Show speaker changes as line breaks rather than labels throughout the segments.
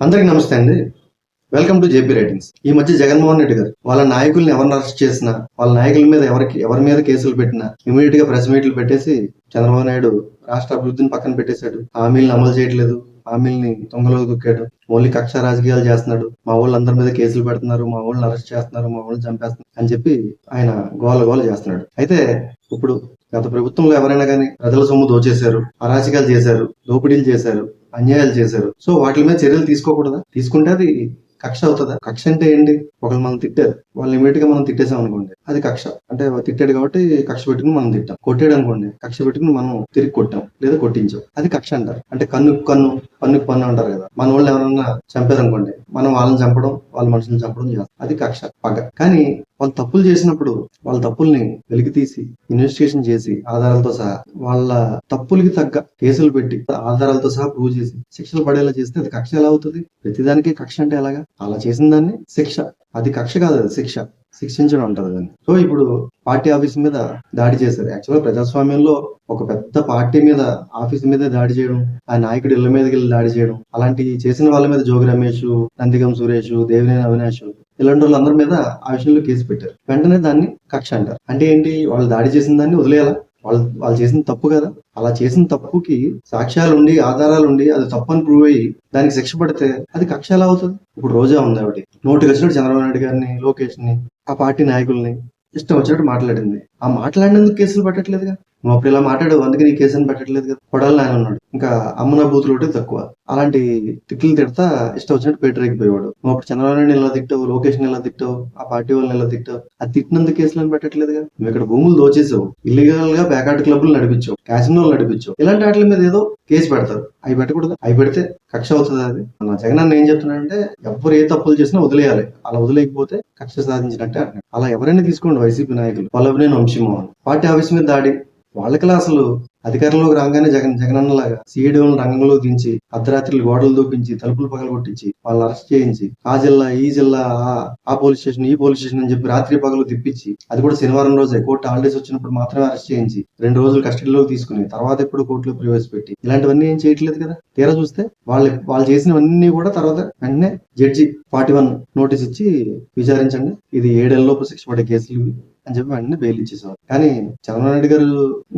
అందరికి నమస్తే అండి. వెల్కమ్ టు జేపీ రైటింగ్స్ ఈ మధ్య జగన్మోహన్ రెడ్డి గారు వాళ్ళ నాయకుల్ని ఎవరిని అరెస్ట్ చేసినా వాళ్ళ నాయకుల మీద ఎవరికి ఎవరి మీద కేసులు పెట్టినా ఇమీడియట్గా ప్రెస్ మీట్లు పెట్టేసి చంద్రబాబు నాయుడు రాష్ట్ర అభివృద్ధిని పక్కన పెట్టేశాడు. హామీలను అమలు చేయట్లేదు. హామీల్ని తొంగలో దొక్కాడు ఓన్లీ కక్ష రాజకీయాలు చేస్తున్నాడు. మా వాళ్ళు అందరి మీద కేసులు పెడుతున్నారు. మా వాళ్ళని అరెస్ట్ చేస్తున్నారు. మా వాళ్ళని చంపేస్తున్నారు అని చెప్పి ఆయన గోల గోల చేస్తున్నాడు. అయితే ఇప్పుడు గత ప్రభుత్వంలో ఎవరైనా కానీ ప్రజల సొమ్ము దోచేశారు అరాచకాలు చేశారు దోపిడీలు చేశారు అన్యాయాలు చేశారు. సో వాటి మీద చర్యలు తీసుకోకూడదా? తీసుకుంటే అది కక్ష అవుతుందా? కక్ష అంటే ఏంటి? ఒకళ్ళు మనం తిట్టారు. వాళ్ళు ఇమీడియట్గా మనం తిట్టేసాం అనుకోండి అది కక్ష. అంటే తిట్టాడు కాబట్టి కక్ష పెట్టుకుని మనం తిట్టాం. కొట్టాడు అనుకోండి కక్ష పెట్టుకుని మనం తిరిగి కొట్టాం లేదా కొట్టించాం. అది కక్ష అంటారు. అంటే కన్నుకు కన్ను పన్నుకు పన్ను అంటారు కదా. మన వాళ్ళు ఎవరన్నా చంపారు అనుకోండి మనం వాళ్ళని చంపడం వాళ్ళ మనుషులను చంపడం చేస్తాం. అది కక్ష పగ. కానీ వాళ్ళు తప్పులు చేసినప్పుడు వాళ్ళ తప్పుల్ని వెలికి తీసి ఇన్వెస్టిగేషన్ చేసి ఆధారాలతో సహా వాళ్ళ తప్పులకి తగ్గ కేసులు పెట్టి ఆధారాలతో సహా ప్రూవ్ చేసి శిక్షలు పడేలా చేస్తే అది కక్ష ఎలా అవుతుంది? ప్రతిదానికి కక్ష అంటే ఎలాగా? అలా చేసిన దాన్ని శిక్ష. అది కక్ష కాదు అది శిక్ష. శిక్షించడం అంటారు దాన్ని. సో ఇప్పుడు పార్టీ ఆఫీస్ మీద దాడి చేశారు. యాక్చువల్గా ప్రజాస్వామ్యంలో ఒక పెద్ద పార్టీ మీద ఆఫీస్ మీద దాడి చేయడం ఆ నాయకుడి ఇళ్ళ మీదకి వెళ్ళి దాడి చేయడం అలాంటి చేసిన వాళ్ళ మీద జోగి రమేష్ నందిగం సురేష్ దేవినేని అవినాష్ ఇలాంటి వాళ్ళందరి మీద ఆ విషయంలో కేసు పెట్టారు. వెంటనే దాన్ని కక్ష అంటారు. అంటే ఏంటి? వాళ్ళు దాడి చేసిన దాన్ని వదిలేయాలా? వాళ్ళు వాళ్ళు చేసిన తప్పు కదా? అలా చేసిన తప్పుకి సాక్ష్యాలు ఉండి ఆధారాలు ఉండి అది తప్పు అని ప్రూవ్ అయ్యి దానికి శిక్ష పడితే అది కక్ష ఎలా అవుతుంది? ఇప్పుడు రోజా ఉంది ఆవిడ. నోటికి వచ్చినట్టు చంద్రబాబు నాయుడు గారిని లోకేష్ని ఆ పార్టీ నాయకుల్ని ఇష్టం వచ్చినట్టు మాట్లాడింది. ఆ మాట్లాడినందుకు కేసులు పెట్టట్లేదుగా? అప్పుడు ఇలా మాట్లాడు అందుకే నీ కేసుని పెట్టట్లేదు కదా. కొడాలి ఆయన ఉన్నాడు ఇంకా అమ్మన బూతులు ఒకటి తక్కువ. అలాంటి తిట్లు తిడతా ఇష్టం వచ్చినట్టు పేటరేగిపోయేవాడు నువ్వు అప్పుడు చంద్రబాబు నాయుడు ఇలా తిట్టావు లోకేష్ ఎలా తిట్టావు ఆ పార్టీ వాళ్ళని ఎలా తిట్టావు ఆ తిట్టినందుకు కేసులను పెట్టట్లేదుగా నువ్వు ఇక్కడ భూములు దోచేసావు ఇల్లీగల్గా బ్యాకాట్ క్లబ్లు నడిపించావు క్యాసినోలు నడిపించావు. ఇలాంటి వాటి మీద ఏదో కేసు పెడతారు. అవి పెట్టకూడదు. అవి పెడితే కక్ష అవుతుంది అది? మన జగన్ అన్న ఏం చెప్తున్నాడంటే ఎవరు ఏ తప్పులు చేసినా వదిలేయాలి. అలా వదిలేకపోతే కక్ష సాధించినట్టే అలా ఎవరైనా తీసుకోండి వైసీపీ నాయకులు. పల్లవినేని వంశీమోహన్. పార్టీ ఆఫీస్ మీద దాడి. వాళ్ళకి అసలు అధికారంలోకి రాగానే జగన్ జగనన్న లాగా సీడీఓలను రంగంలో దించి అర్ధరాత్రులు గోడలు దూపించి తలుపులు పగలు కొట్టించి వాళ్ళని అరెస్ట్ చేయించి ఆ జిల్లా ఈ జిల్లా ఆ- పోలీస్ స్టేషన్ ఈ పోలీస్ స్టేషన్ అని చెప్పి రాత్రి పగలు తిప్పించి అది కూడా శనివారం రోజే కోర్టు హాలిడేస్ వచ్చినప్పుడు మాత్రమే అరెస్ట్ చేయించి రెండు రోజులు కస్టడీలోకి తీసుకుని తర్వాత ఎప్పుడు కోర్టులో ప్రవేశపెట్టి ఇలాంటివన్నీ ఏం చేయట్లేదు కదా? తీరా చూస్తే వాళ్ళు వాళ్ళు చేసినవన్నీ కూడా తర్వాత వెంటనే జడ్జి ఫార్టీ వన్ నోటీస్ ఇచ్చి విచారించండి ఇది ఏడేళ్ళలోపు శిక్ష పడే కేసులు అని చెప్పి వెంటనే బెయిల్ ఇచ్చేసేవారు కానీ చంద్రబాబు నాయుడు గారు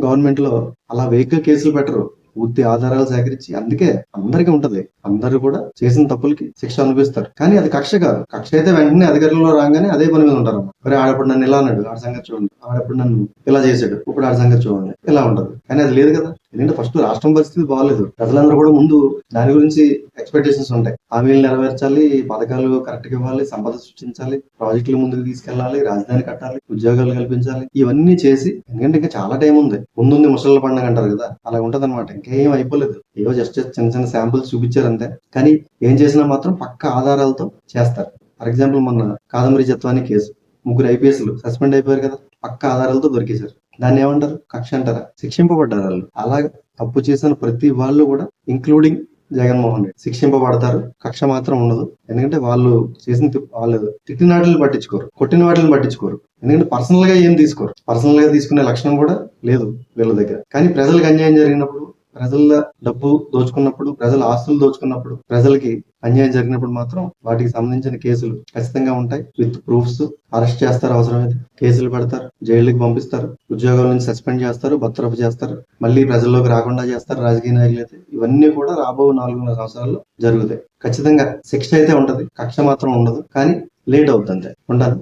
గవర్నమెంట్లో అలా వెహికల్ కేసులు పెట్టరు. పూర్తి ఆధారాలు సేకరించి అందుకే అందరికీ ఉంటది. అందరూ కూడా చేసిన తప్పులకి శిక్ష అనుభవిస్తారు. కానీ అది కక్ష కాదు. కక్ష అయితే వెంటనే అధికారంలో రాగానే అదే పని మీద ఉంటారు. మరి ఆడప్పుడు నన్ను ఇలా అన్నాడు ఆడ సంగతి చూడండి. ఆడప్పుడు నన్ను ఇలా చేశాడు ఇప్పుడు ఆడ సంగతి చూడండి. ఇలా ఉంటది. కానీ అది లేదు కదా. ఎందుకంటే ఫస్ట్ రాష్ట్రం పరిస్థితి బాగాలేదు ప్రజలందరూ కూడా ముందు దాని గురించి ఎక్స్పెక్టేషన్స్ ఉంటాయి. హామీలు నెరవేర్చాలి పథకాలు కరెక్ట్గా ఇవ్వాలి సంపద సృష్టించాలి ప్రాజెక్టులు ముందుకు తీసుకెళ్ళాలి రాజధాని కట్టాలి ఉద్యోగాలు కల్పించాలి ఇవన్నీ చేసి ఎందుకంటే ఇంకా చాలా టైం ఉంది. ముందుంది ముసళ్ళ పండుగ అంటారు కదా అలా ఉంటది అనమాట ఇంకేం అయిపోలేదు. ఏవో జస్ట్ చిన్న చిన్న శాంపుల్స్ చూపించారు అంతే. కానీ ఏం చేసినా మాత్రం పక్క ఆధారాలతో చేస్తారు. ఫర్ ఎగ్జాంపుల్ మొన్న కాదంబరి జత్వాని కేసు. ముగ్గురు ఐపీఎస్లు సస్పెండ్ అయిపోయారు కదా పక్క ఆధారాలతో దొరికేశారు. దాన్ని ఏమంటారు? కక్ష అంటారా? శిక్షింపబడ్డారు వాళ్ళు. అలాగే తప్పు చేసిన ప్రతి వాళ్ళు కూడా ఇంక్లూడింగ్ జగన్మోహన్ రెడ్డి శిక్షింపబడతారు. కక్ష మాత్రం ఉండదు. ఎందుకంటే వాళ్ళు చేసిన వాళ్ళు తిట్టిన వాటిని పట్టించుకోరు. కొట్టిన వాటిని పట్టించుకోరు. ఎందుకంటే పర్సనల్గా ఏం తీసుకోరు. పర్సనల్గా తీసుకునే లక్షణం కూడా లేదు వీళ్ళ దగ్గర. కానీ ప్రజలకు అన్యాయం జరిగినప్పుడు ప్రజల డబ్బు దోచుకున్నప్పుడు ప్రజల ఆస్తులు దోచుకున్నప్పుడు ప్రజలకి అన్యాయం జరిగినప్పుడు మాత్రం వాటికి సంబంధించిన కేసులు ఖచ్చితంగా ఉంటాయి. విత్ ప్రూఫ్స్ అరెస్ట్ చేస్తారు అవసరమైతే కేసులు పెడతారు జైలుకి పంపిస్తారు ఉద్యోగాల నుంచి సస్పెండ్ చేస్తారు బత్తరఫ్ చేస్తారు మళ్ళీ ప్రజల్లోకి రాకుండా చేస్తారు రాజకీయ నాయకులు అయితే. ఇవన్నీ కూడా రాబో నాలుగున్నర సంవత్సరాల్లో జరుగుతాయి. ఖచ్చితంగా శిక్ష అయితే ఉంటది కక్ష మాత్రం ఉండదు కానీ లేట్ అవుతుంది అంతే ఉంటాను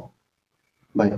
బాయ్